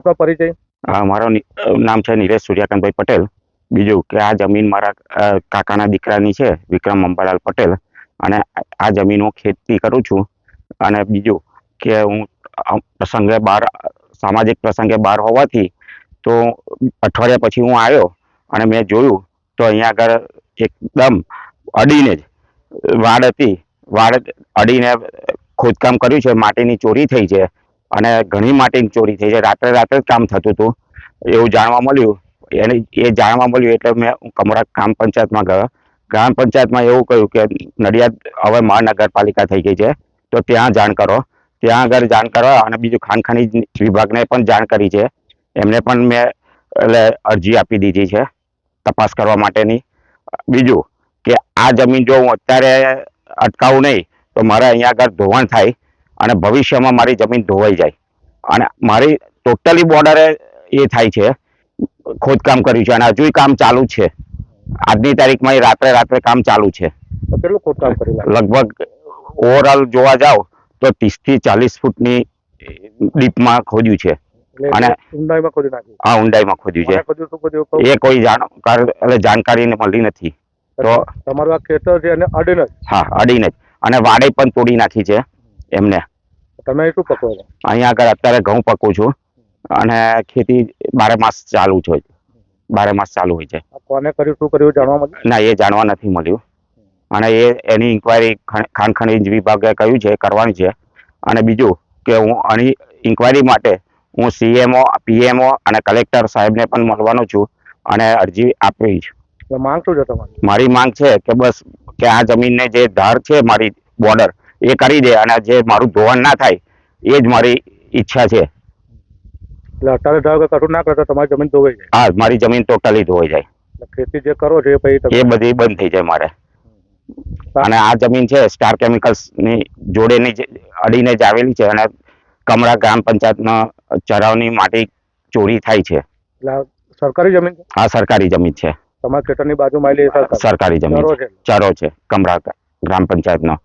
આપનો પરિચય? હા, મારો નામ છે નિલેશ સૂર્યકાંતભાઈ પટેલ. બીજું કે આ જમીન મારા કાકાના દીકરાની છે, વિક્રમ અંબાલાલ પટેલ. અને આ જમીન હું ખેતી કરું છું. અને બીજું કે હું પ્રસંગે બહાર સામાજિક પ્રસંગે બહાર હોવાથી તો અઠવાડિયા પછી હું આવ્યો અને મેં જોયું તો અહીંયા આગળ એકદમ અડીને જ વાડ હતી. વાડ અડીને ખોદકામ કર્યું છે, માટીની ચોરી થઈ છે. અને ઘણી માટીની ચોરી થઈ છે. રાત્રે રાત્રે જ કામ થતું હતું. એવું જાણવા મળ્યું. એને એ જાણવા મળ્યું એટલે મેં કમરા ગ્રામ પંચાયતમાં ગયો. ગ્રામ પંચાયતમાં એવું કહ્યું કે નડિયાદ હવે મહાનગરપાલિકા થઈ ગઈ છે. તો ત્યાં જાણ કરો. ત્યાં આગળ જાણ કરો અને બીજું ખાણ ખનીજ વિભાગને પણ જાણ કરી છે. એમને પણ મેં એટલે અરજી આપી દીધી છે તપાસ કરવા માટેની. બીજું કે આ જમીન જો હું અત્યારે અટકાવું નહીં તો મારે અહીંયા આગળ ધોવાણ થાય. અને ભવિષ્યમાં મારી જમીન ધોવાઈ જાય. અને મારી ટોટલી બોર્ડરે એ થાય છે. ખોદકામ કર્યું છે અને હજુય કામ ચાલુ છે. આજની તારીખમાં એ રાત્રે રાત્રે કામ ચાલુ છે. કેટલું ખોદકામ કર્યું લગભગ ઓવરઓલ જોવા જાવ તો ત્રીસથી ચાલીસ ફૂટની ડીપમાં ખોદ્યું છે. અને- ઊંડાઈમાં ખોદી નાખ્યું? આ ઊંડાઈમાં ખોદ્યું છે? એ કોઈ જાણકાર એટલે જાણકારીને મળી નથી. તો તમારું આ ખેતર છે અને અડીને જ. હા અડીને જ. અને વાડે પણ તોડી નાખી છે એમને. તમે શું પકવો છો? અહીંયા આગળ અત્યારે ઘઉં પકું છું. અને ખેતી બારે માસ ચાલુ છે. બારે માસ ચાલુ હોય છે. કોને કર્યું શું કર્યું જાણવા મળ્યું? ના એ જાણવા નથી મળ્યું. અને એ એની ઇન્કવાયરી ખાણ ખનીજ વિભાગે કહ્યું છે કરવાની છે. અને બીજું કે હું આની ઇન્કવાયરી માટે હું સીએમઓ પીએમઓ અને કલેક્ટર સાહેબને પણ મળવાનો છું અને અરજી આપી છું. માંગ શું છે તમારી? મારી માંગ છે કે બસ કે આ જમીનને જે ધાર છે મારી બોર્ડર એ કરી દે અને જે મારું ધોવાણ ના થાય એ જ મારી ઈચ્છા છે. એટલે અત્યારે ધારો કે કશું ના કરતા તમારી જમીન ધોવાઈ જાય. હા મારી જમીન ટોટલી ધોવાઈ જાય. ખેતી જે કરો છો એ પછી એ બધી બંધ થઈ જાય મારે. અને આ જમીન છે સ્ટાર કેમિકલ્સની જોડેની અડીને જ આવેલી છે અને કમરા ગ્રામ પંચાયતના ચરાવની માટી ચોરી થાય છે. એટલે સરકારી જમીન છે? સરકારી જમીન છે. તમારા ખેતરની બાજુમાં સરકારી? જમીન ચરો છે. કમરા ગ્રામ પંચાયતનો.